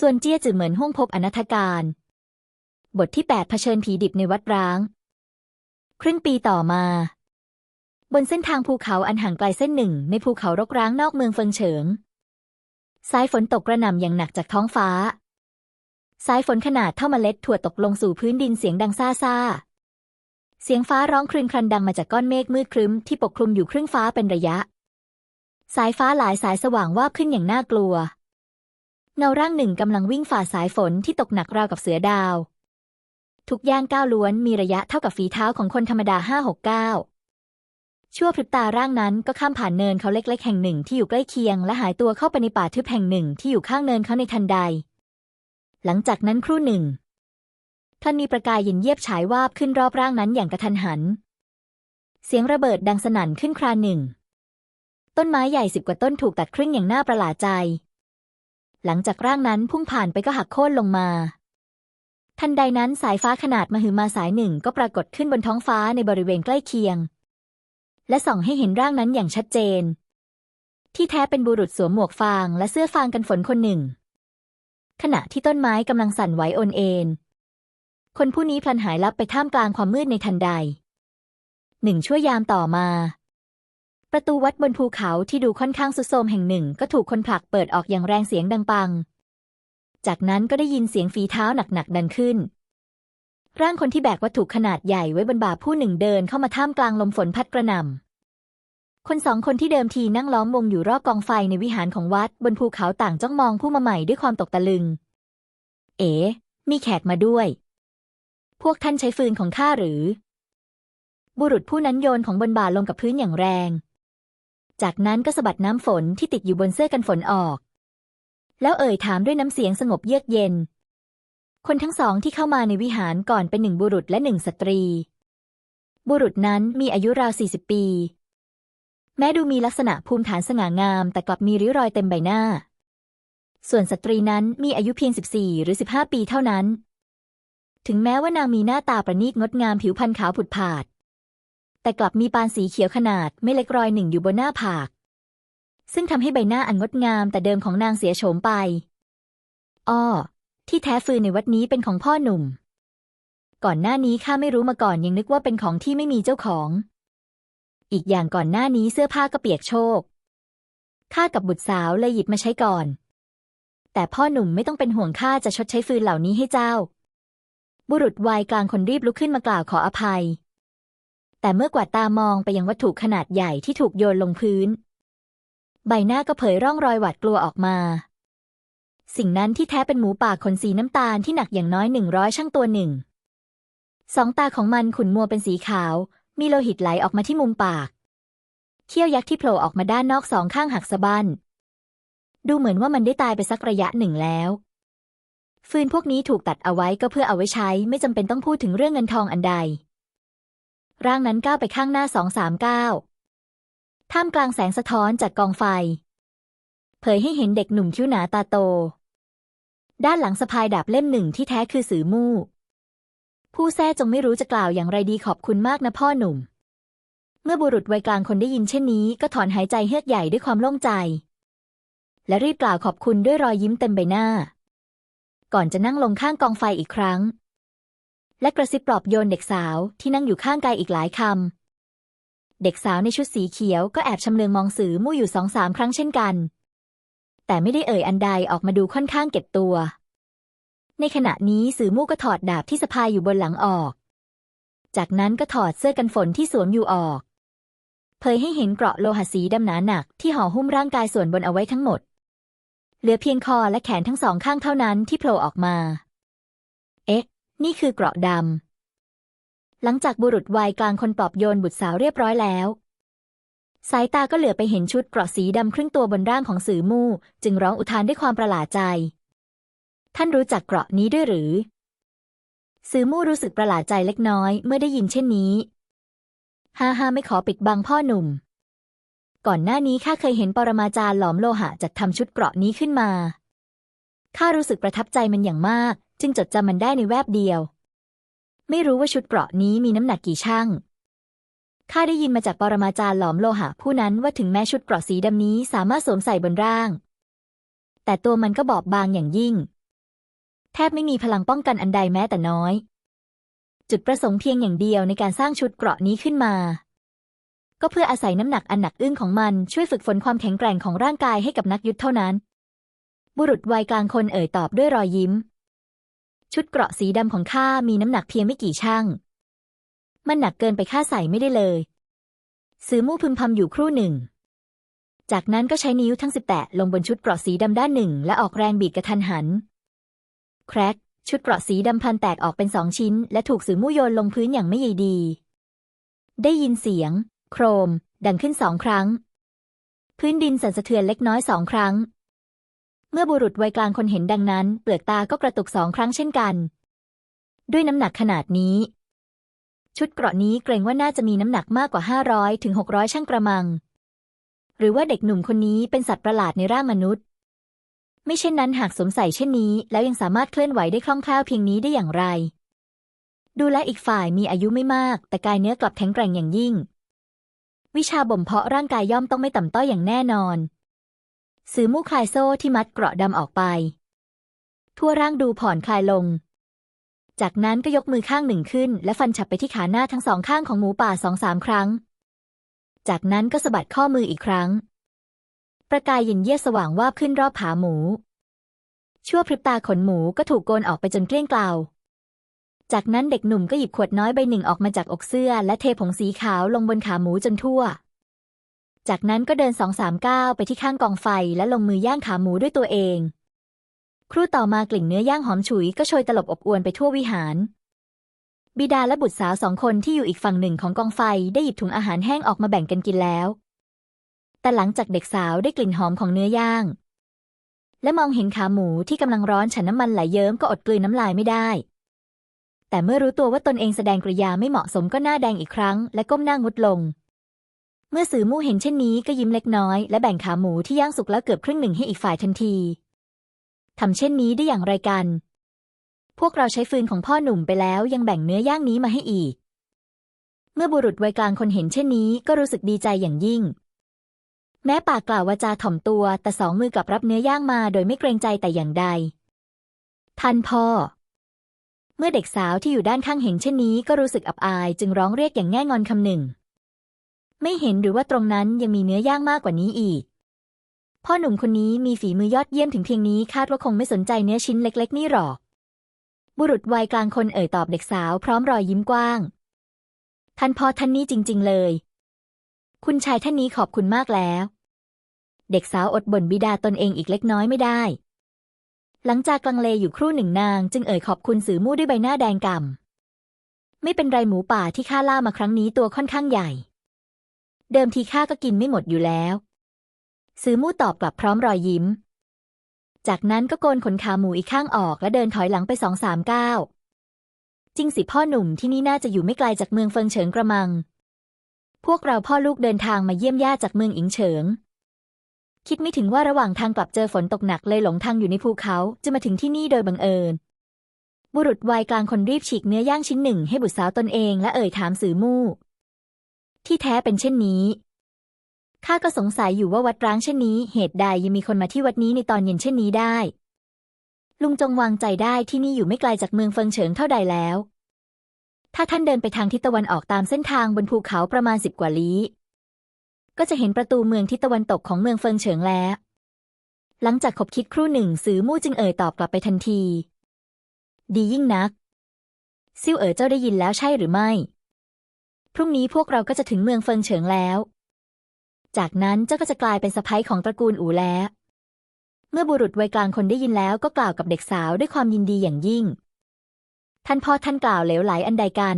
ส่วนเจี้ยจือเหมือนห้วงพบอนัธการ บทที่ 8 เผชิญผีดิบในวัดร้าง ครึ่งปีต่อมา บนเส้นทางภูเขาอันห่างไกลเส้นหนึ่ง ในภูเขารกร้างนอกเมืองเฟิงเฉิง สายฝนตกกระหน่ำอย่างหนักจากท้องฟ้า สายฝนขนาดเท่าเมล็ดถั่วตกลงสู่พื้นดินเสียงดังซ่าซ่าเสียงฟ้าร้องครืนครันดังมาจากก้อนเมฆมืดครึ้มที่ปกคลุมอยู่ครึ่งฟ้าเป็นระยะ สายฟ้าหลายสายสว่างวาบขึ้นอย่างน่ากลัว เงาร่างหนึ่งกำลังวิ่งฝ่าสายฝนที่ตกหนักราวกับเสือดาว ทุกย่างก้าวล้วนมีระยะเท่ากับฝีเท้าของคนธรรมดาห้าหกเก้าชั่วพริบตาร่างนั้นก็ข้ามผ่านเนินเขาเล็กๆ แห่งหนึ่งที่อยู่ใกล้เคียง และหายตัวเข้าไปในป่าทึบแห่งหนึ่งที่อยู่ข้างเนินเขาในทันใด หลังจากนั้นครู่หนึ่งพลันมีประกายเย็นเยียบฉายวาบขึ้นรอบร่างนั้นอย่างกระทันหัน เสียงระเบิดดังสนั่นขึ้นคราหนึ่ง ต้นไม้ใหญ่สิบกว่าต้นถูกตัดครึ่งอย่างน่าประหลาดใจ หลังจากร่างนั้นพุ่งผ่านไปก็หักโค่นลงมา ทันใดนั้นสายฟ้าขนาดมหึมาสายหนึ่งก็ปรากฏขึ้นบนท้องฟ้าในบริเวณใกล้เคียง และส่องให้เห็นร่างนั้นอย่างชัดเจน ที่แท้เป็นบุรุษสวมหมวกฟางและเสื้อฟางกันฝนคนหนึ่ง ขณะที่ต้นไม้กำลังสั่นไหวโอนเอ็นคนผู้นี้พลันหายลับไปท่ามกลางความมืดในทันใด หนึ่งชั่วยามต่อมา ประตูวัดบนภูเขาที่ดูค่อนข้างสุดโทรมแห่งหนึ่ง ก็ถูกคนผลักเปิดออกอย่างแรงเสียงดังปัง จากนั้นก็ได้ยินเสียงฝีเท้าหนักๆดังขึ้น ร่างคนที่แบกวัตถุขนาดใหญ่ไว้บนบ่าผู้หนึ่งเดินเข้ามาท่ามกลางลมฝนพัดกระหน่ำ คนสองคนที่เดิมทีนั่งล้อมวงอยู่รอบกองไฟในวิหารของวัดบนภูเขาต่างจ้องมองผู้มาใหม่ด้วยความตกตะลึง เอ๋ มีแขกมาด้วย พวกท่านใช้ฟืนของข้าหรือ บุรุษผู้นั้นโยนของบนบ่าลงกับพื้นอย่างแรง จากนั้นก็สะบัดน้ำฝนที่ติดอยู่บนเสื้อกันฝนออก แล้วเอ่ยถามด้วยน้ำเสียงสงบเยือกเย็น คนทั้งสองที่เข้ามาในวิหารก่อนเป็นหนึ่งบุรุษและหนึ่งสตรี บุรุษนั้นมีอายุราวสี่สิบปี แม้ดูมีลักษณะภูมิฐานสง่างาม แต่กลับมีริ้วรอยเต็มใบหน้า ส่วนสตรีนั้นมีอายุเพียงสิบสี่หรือสิบห้าปีเท่านั้น ถึงแม้ว่านางมีหน้าตาประณีตงดงามผิวพรรณขาวผุดผาด แต่กลับมีปานสีเขียวขนาดไม่เล็กรอยหนึ่งอยู่บนหน้าผาก ซึ่งทำให้ใบหน้าอันงดงามแต่เดิมของนางเสียโฉมไป อ้อ ที่แท้ฟืนในวัดนี้เป็นของพ่อหนุ่ม ก่อนหน้านี้ข้าไม่รู้มาก่อนยังนึกว่าเป็นของที่ไม่มีเจ้าของ อีกอย่างก่อนหน้านี้เสื้อผ้าก็เปียกโชกข้ากับบุตรสาวเลยหยิบมาใช้ก่อน แต่พ่อหนุ่มไม่ต้องเป็นห่วงข้าจะชดใช้ฟืนเหล่านี้ให้เจ้า บุรุษวัยกลางคนรีบลุกขึ้นมากล่าวขออภัย แต่เมื่อกวาดตามองไปยังวัตถุขนาดใหญ่ที่ถูกโยนลงพื้น ใบหน้าก็เผยร่องรอยหวาดกลัวออกมา สิ่งนั้นที่แท้เป็นหมูป่าขนสีน้ำตาลที่หนักอย่างน้อยหนึ่งร้อยช่างตัวหนึ่ง สองตาของมันขุ่นมัวเป็นสีขาว มีโลหิตไหลออกมาที่มุมปาก เขี้ยวยักษ์ที่โผล่ออกมาด้านนอกสองข้างหักสะบั้น ดูเหมือนว่ามันได้ตายไปสักระยะหนึ่งแล้วฟืนพวกนี้ถูกตัดเอาไว้ก็เพื่อเอาไว้ใช้ไม่จำเป็นต้องพูดถึงเรื่องเงินทองอันใด ร่างนั้นก้าวไปข้างหน้าสองสามก้าวท่ามกลางแสงสะท้อนจากกองไฟ เผยให้เห็นเด็กหนุ่มคิ้วหนาตาโต ด้านหลังสะพายดาบเล่มหนึ่งที่แท้คือสือมู่ ผู้แท้จงไม่รู้จะกล่าวอย่างไรดีขอบคุณมากนะพ่อหนุ่ม เมื่อบุรุษวัยกลางคนได้ยินเช่นนี้ ก็ถอนหายใจเฮือกใหญ่ด้วยความโล่งใจ และรีบกล่าวขอบคุณด้วยรอยยิ้มเต็มใบหน้า ก่อนจะนั่งลงข้างกองไฟอีกครั้ง และกระซิบปลอบโยนเด็กสาวที่นั่งอยู่ข้างกายอีกหลายคำ เด็กสาวในชุดสีเขียวก็แอบชำเลืองมองสือมู่อยู่สองสามครั้งเช่นกัน แต่ไม่ได้เอ่ยอันใดออกมาดูค่อนข้างเก็บตัว ในขณะนี้สือมู่ก็ถอดดาบที่สะพายอยู่บนหลังออก จากนั้นก็ถอดเสื้อกันฝนที่สวมอยู่ออก เผยให้เห็นเกราะโลหะสีดำหนาหนักที่ห่อหุ้มร่างกายส่วนบนเอาไว้ทั้งหมด เหลือเพียงคอและแขนทั้งสองข้างเท่านั้นที่โผล่ออกมา นี่คือเกราะดำ หลังจากบุรุษวัยกลางคนปลอบโยนบุตรสาวเรียบร้อยแล้ว สายตาก็เหลือไปเห็นชุดเกราะสีดำครึ่งตัวบนร่างของสือมู่ จึงร้องอุทานด้วยความประหลาดใจ ท่านรู้จักเกราะนี้ด้วยหรือ สือมู่รู้สึกประหลาดใจเล็กน้อยเมื่อได้ยินเช่นนี้ฮ่าฮ่าไม่ขอปิดบังพ่อหนุ่ม ก่อนหน้านี้ข้าเคยเห็นปรมาจารย์หลอมโลหะจัดทำชุดเกราะนี้ขึ้นมาข้ารู้สึกประทับใจมันอย่างมาก จึงจดจำมันได้ในแวบเดียว ไม่รู้ว่าชุดเกราะนี้มีน้ำหนักกี่ช่างข้าได้ยินมาจากปรมาจารย์หลอมโลหะผู้นั้นว่าถึงแม้ชุดเกราะสีดำนี้สามารถสวมใส่บนร่าง แต่ตัวมันก็บอบบางอย่างยิ่ง แทบไม่มีพลังป้องกันอันใดแม้แต่น้อย จุดประสงค์เพียงอย่างเดียวในการสร้างชุดเกราะนี้ขึ้นมา ก็เพื่ออาศัยน้ำหนักอันหนักอึ้งของมันช่วยฝึกฝนความแข็งแกร่งของร่างกายให้กับนักยุทธเท่านั้น บุรุษวัยกลางคนเอ่ยตอบด้วยรอยยิ้ม ชุดเกราะสีดำของข้ามีน้ำหนักเพียงไม่กี่ช่าง มันหนักเกินไปข้าใส่ไม่ได้เลยสือมู่พึมพำอยู่ครู่หนึ่ง จากนั้นก็ใช้นิ้วทั้งสิบแตะลงบนชุดเกราะสีดำด้านหนึ่ง และออกแรงบีบกระทันหัน แครกชุดเกราะสีดำพันแตกออกเป็นสองชิ้น และถูกสือมู่โยนลงพื้นอย่างไม่ใยดี ได้ยินเสียง โครม ดังขึ้นสองครั้ง พื้นดินสั่นสะเทือนเล็กน้อยสองครั้ง มื่อบุรุษวัยกลางคนเห็นดังนั้น เปลือกตาก็กระตุกสองครั้งเช่นกัน ด้วยน้ำหนักขนาดนี้ ชุดเกราะนี้เกรงว่าน่าจะมีน้ำหนักมากกว่า 500ถึง600ช่างกระมัง หรือว่าเด็กหนุ่มคนนี้เป็นสัตว์ประหลาดในร่างมนุษย์ ไม่เช่นนั้นหากสวมใส่เช่นนี้ แล้วยังสามารถเคลื่อนไหวได้คล่องแคล่วเพียงนี้ได้อย่างไร ดูแลอีกฝ่ายมีอายุไม่มาก แต่กายเนื้อกลับแข็งแกร่งอย่างยิ่ง วิชาบ่มเพาะร่างกายย่อมต้องไม่ต่ำต้อยอย่างแน่นอน สือมู่คลายโซ่ที่มัดเกราะดำออกไป ทั่วร่างดูผ่อนคลายลง จากนั้นก็ยกมือข้างหนึ่งขึ้น และฟันฉับไปที่ขาหน้าทั้งสองข้างของหมูป่าสองสามครั้ง จากนั้นก็สะบัดข้อมืออีกครั้ง ประกายเย็นเยียสว่างวาบขึ้นรอบขาหมู ชั่วพริบตาขนหมูก็ถูกโกนออกไปจนเกลี้ยงเกลาจากนั้นเด็กหนุ่มก็หยิบขวดน้อยใบหนึ่งออกมาจากอกเสื้อ และเทผงสีขาวลงบนขาหมูจนทั่ว จากนั้นก็เดินสองสามก้าวไปที่ข้างกองไฟและลงมือย่างขาหมูด้วยตัวเอง ครู่ต่อมากลิ่นเนื้อย่างหอมฉุยก็โชยตลบอบอวนไปทั่ววิหาร บิดาและบุตรสาวสองคนที่อยู่อีกฝั่งหนึ่งของกองไฟได้หยิบถุงอาหารแห้งออกมาแบ่งกันกินแล้ว แต่หลังจากเด็กสาวได้กลิ่นหอมของเนื้อย่าง และมองเห็นขาหมูที่กำลังร้อนฉันน้ำมันไหลเยิ้มก็อดกลืนน้ำลายไม่ได้ แต่เมื่อรู้ตัวว่าตนเองแสดงกริยาไม่เหมาะสมก็หน้าแดงอีกครั้ง และก้มหน้างุดลง มื่อสื่อมู่เห็นเช่นนี้ก็ยิ้มเล็กน้อย และแบ่งขาหมูที่ย่างสุกแล้วเกือบครึ่งหนึ่งให้อีกฝ่ายทันทีทำเช่นนี้ได้อย่างไรกัน พวกเราใช้ฟืนของพ่อหนุ่มไปแล้วยังแบ่งเนื้อย่างนี้มาให้อีก เมื่อบุรุษวัยกลางคนเห็นเช่นนี้ก็รู้สึกดีใจอย่างยิ่ง แม้ปากกล่าววาจาถ่อมตัว แต่สองมือกลับรับเนื้อย่างมาโดยไม่เกรงใจแต่อย่างใดท่านพ่อ เมื่อเด็กสาวที่อยู่ด้านข้างเห็นเช่นนี้ก็รู้สึกอับอาย จึงร้องเรียกอย่างแง่งอนคำหนึ่ง ไม่เห็นหรือว่าตรงนั้นยังมีเนื้อย่างมากกว่านี้อีก พ่อหนุ่มคนนี้มีฝีมือยอดเยี่ยมถึงเพียงนี้คาดว่าคงไม่สนใจเนื้อชิ้นเล็ก ๆ นี่หรอก บุรุษวัยกลางคนเอ่ยตอบเด็กสาวพร้อมรอยยิ้มกว้าง ท่านพ่อท่านนี้จริง ๆ เลย คุณชายท่านนี้ขอบคุณมากแล้ว เด็กสาวอดบ่นบิดาตนเองอีกเล็กน้อยไม่ได้ หลังจากกลังเลอยู่ครู่หนึ่งนาง จึงเอ่ยขอบคุณสื่อมู่ด้วยใบหน้าแดงก่ำไม่เป็นไรหมูป่าที่ข้าล่ามาครั้งนี้ตัวค่อนข้างใหญ่ เดิมทีข้าก็กินไม่หมดอยู่แล้วสือมู่ตอบกลับพร้อมรอยยิ้ม จากนั้นก็โกนขนขาหมูอีกข้างออกและเดินถอยหลังไปสองสามก้าวจริงสิพ่อหนุ่มที่นี่น่าจะอยู่ไม่ไกลจากเมืองเฟิงเฉิงกระมัง พวกเราพ่อลูกเดินทางมาเยี่ยมญาติจากเมืองอิงเฉิง คิดไม่ถึงว่าระหว่างทางกลับเจอฝนตกหนักเลยหลงทางอยู่ในภูเขาจะมาถึงที่นี่โดยบังเอิญ บุรุษวัยกลางคนรีบฉีกเนื้อย่างชิ้นหนึ่งให้บุตรสาวตนเองและเอ่ยถามสือมู่ ที่แท้เป็นเช่นนี้ ข้าก็สงสัยอยู่ว่าวัดร้างเช่นนี้ เหตุใดยังมีคนมาที่วัดนี้ในตอนเย็นเช่นนี้ได้ ลุงจงวางใจได้ที่นี่อยู่ไม่ไกลจากเมืองเฟิงเฉิงเท่าใดแล้ว ถ้าท่านเดินไปทางทิศตะวันออกตามเส้นทางบนภูเขาประมาณสิบกว่าลี้ ก็จะเห็นประตูเมืองทิศตะวันตกของเมืองเฟิงเฉิงแล้ว หลังจากขบคิดครู่หนึ่งสือมู่จึงเอ่ยตอบกลับไปทันที ดียิ่งนักซิ่วเอ๋อเจ้าได้ยินแล้วใช่หรือไม่ พรุ่งนี้พวกเราก็จะถึงเมืองเฟิงเฉิงแล้ว จากนั้นเจ้าก็จะกลายเป็นสะใภ้ของตระกูลอูแล้ว เมื่อบุรุษวัยกลางคนได้ยินแล้วก็กล่าวกับเด็กสาวด้วยความยินดีอย่างยิ่ง ท่านพ่อท่านกล่าวเหลวไหลอันใดกัน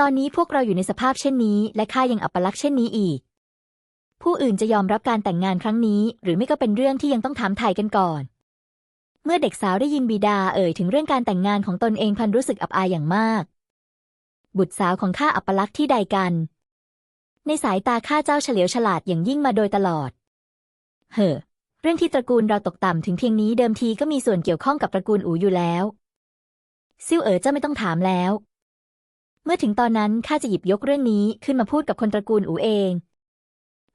ตอนนี้พวกเราอยู่ในสภาพเช่นนี้ และข้ายังอัปลักษณ์เช่นนี้อีก ผู้อื่นจะยอมรับการแต่งงานครั้งนี้ หรือไม่ก็เป็นเรื่องที่ยังต้องถามไถ่กันก่อน เมื่อเด็กสาวได้ยินบิดาเอ่ยถึงเรื่องการแต่งงานของตนเองพันรู้สึกอับอายอย่างมาก บุตรสาวของข้าอัปลักษณ์ที่ใดกัน ในสายตาข้าเจ้าเฉลียวฉลาดอย่างยิ่งมาโดยตลอด เห่อเรื่องที่ตระกูลเราตกต่ำถึงเพียงนี้เดิมทีก็มีส่วนเกี่ยวข้องกับตระกูลอูอยู่แล้ว ซิ่วเอ๋อเจ้าไม่ต้องถามแล้ว เมื่อถึงตอนนั้นข้าจะหยิบยกเรื่องนี้ขึ้นมาพูดกับคนตระกูลอูเอง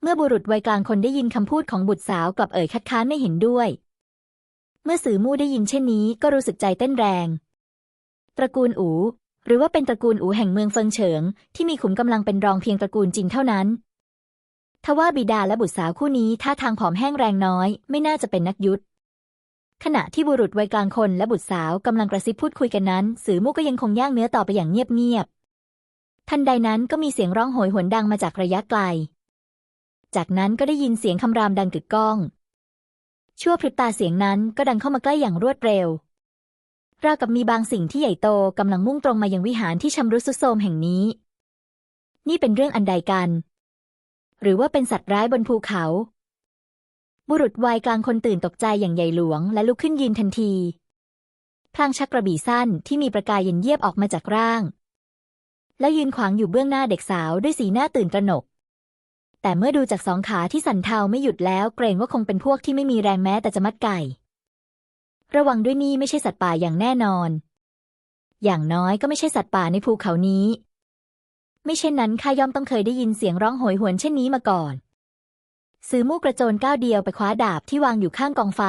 เมื่อบุรุษวัยกลางคนได้ยินคำพูดของบุตรสาวกลับเอ่ยคัดค้านไม่เห็นด้วย เมื่อสือมู่ได้ยินเช่นนี้ก็รู้สึกใจเต้นแรง ตระกูลอู หรือว่าเป็นตระกูลอูแห่งเมืองเฟิงเฉิง ที่มีขุมกำลังเป็นรองเพียงตระกูลจินเท่านั้น ทว่าบิดาและบุตรสาวคู่นี้ท่าทางผอมแห้งแรงน้อย ไม่น่าจะเป็นนักยุทธขณะที่บุรุษวัยกลางคนและบุตรสาวกำลังกระซิบพูดคุยกันนั้น สือมู่ก็ยังคงย่างเนื้อต่อไปอย่างเงียบๆทันใดนั้นก็มีเสียงร้องโหยหวนดังมาจากระยะไกล จากนั้นก็ได้ยินเสียงคำรามดังกึกก้อง ชั่วพริบตาเสียงนั้นก็ดังเข้ามาใกล้อย่างรวดเร็ว ราวกับมีบางสิ่งที่ใหญ่โตกำลังมุ่งตรงมายังวิหารที่ชำรุดทรุดโทรมแห่งนี้ นี่เป็นเรื่องอันใดกัน หรือว่าเป็นสัตว์ร้ายบนภูเขา บุรุษวัยกลางคนตื่นตกใจอย่างใหญ่หลวง และลุกขึ้นยืนทันที พลางชักกระบี่สั้นที่มีประกายเย็นเยียบออกมาจากร่าง แล้วยืนขวางอยู่เบื้องหน้าเด็กสาวด้วยสีหน้าตื่นตระหนก แต่เมื่อดูจากสองขาที่สั่นเทาไม่หยุดแล้วเกรงว่าคงเป็นพวกที่ไม่มีแรงแม้แต่จะมัดไก่ ระวังด้วยนี่ไม่ใช่สัตว์ป่าอย่างแน่นอน อย่างน้อยก็ไม่ใช่สัตว์ป่าในภูเขานี้ ไม่เช่นนั้นข้าย่อมต้องเคยได้ยินเสียงร้องโหยหวนเช่นนี้มาก่อน ซื้อมู่กระโจนก้าวเดียวไปคว้าดาบที่วางอยู่ข้างกองไฟ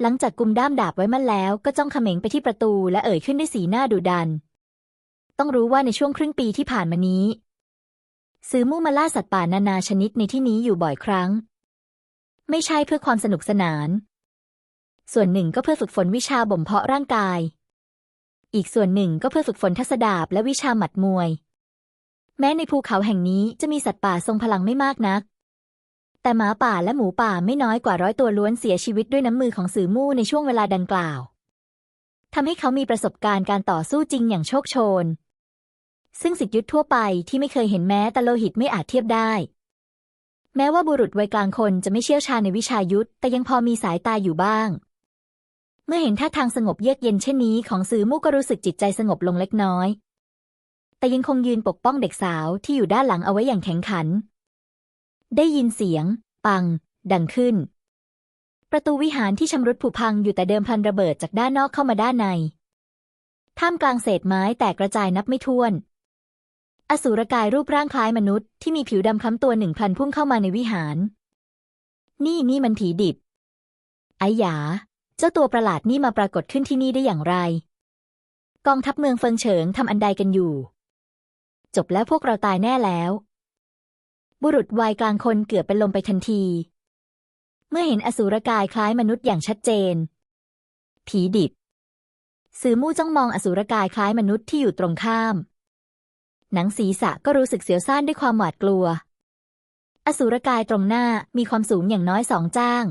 หลังจากกุมด้ามดาบไว้มั่นแล้วก็จ้องเขม็งไปที่ประตูและเอ่ยขึ้นด้วยสีหน้าดุดัน ต้องรู้ว่าในช่วงครึ่งปีที่ผ่านมานี้ ซื้อมู่มาล่าสัตว์ป่านานาชนิดในที่นี้อยู่บ่อยครั้ง ไม่ใช่เพื่อความสนุกสนาน ส่วนหนึ่งก็เพื่อฝึกฝนวิชาบ่มเพาะร่างกาย อีกส่วนหนึ่งก็เพื่อฝึกฝนทัศดาบและวิชาหมัดมวย แม้ในภูเขาแห่งนี้จะมีสัตว์ป่าทรงพลังไม่มากนัก แต่หมาป่าและหมูป่าไม่น้อยกว่าร้อยตัวล้วนเสียชีวิตด้วยน้ำมือของสือมู่ในช่วงเวลาดังกล่าวทำให้เขามีประสบการณ์การต่อสู้จริงอย่างโชคโชน ซึ่งสิทธิยุทธทั่วไปที่ไม่เคยเห็นแม้แต่โลหิตไม่อาจเทียบได้ แม้ว่าบุรุษวัยกลางคนจะไม่เชี่ยวชาญในวิชายุทธแต่ยังพอมีสายตาอยู่บ้าง เมื่อเห็นท่าทางสงบเยือกเย็นเช่นนี้ของสือมู่ก็รู้สึกจิตใจสงบลงเล็กน้อย แต่ยังคงยืนปกป้องเด็กสาวที่อยู่ด้านหลังเอาไว้อย่างแข็งขัน ได้ยินเสียง ปัง ดังขึ้น ประตูวิหารที่ชำรุดผุพังอยู่แต่เดิมพันระเบิดจากด้านนอกเข้ามาด้านใน ท่ามกลางเศษไม้แตกกระจายนับไม่ถ้วน อสูรกายรูปร่างคล้ายมนุษย์ที่มีผิวดำคล้ำตัวหนึ่งพันพุ่งเข้ามาในวิหาร นี่นี่มันผีดิบไอหยา เจ้าตัวประหลาดนี่มาปรากฏขึ้นที่นี่ได้อย่างไร กองทัพเมืองเฟิงเฉิงทำอันใดกันอยู่ จบแล้วพวกเราตายแน่แล้ว บุรุษวัยกลางคนเกือบเป็นลมไปทันที เมื่อเห็นอสูรกายคล้ายมนุษย์อย่างชัดเจน ผีดิบสือมู่จ้องมองอสูรกายคล้ายมนุษย์ที่อยู่ตรงข้าม หนังศีรษะก็รู้สึกเสียวซ่านด้วยความหวาดกลัว อสูรกายตรงหน้ามีความสูงอย่างน้อยสองจ้าง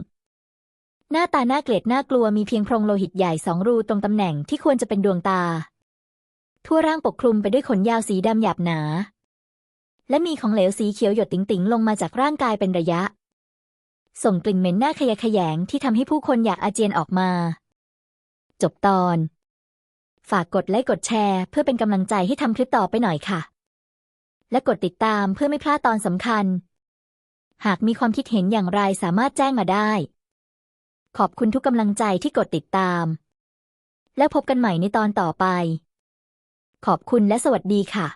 หน้าตาน่าเกลียดน่ากลัวมีเพียงโพรงโลหิตใหญ่สองรูตรงตำแหน่งที่ควรจะเป็นดวงตา ทั่วร่างปกคลุมไปด้วยขนยาวสีดำหยาบหนา และมีของเหลวสีเขียวหยดติ๋งๆ ลงมาจากร่างกายเป็นระยะ ส่งกลิ่นเหม็นหน้าขยะแขยงที่ทำให้ผู้คนอยากอาเจียนออกมา จบตอน ฝากกดไลค์กดแชร์เพื่อเป็นกำลังใจให้ทำคลิปต่อไปหน่อยค่ะ และกดติดตามเพื่อไม่พลาดตอนสำคัญ หากมีความคิดเห็นอย่างไรสามารถแจ้งมาได้ ขอบคุณทุกกำลังใจที่กดติดตาม แล้วพบกันใหม่ในตอนต่อไป ขอบคุณและสวัสดีค่ะ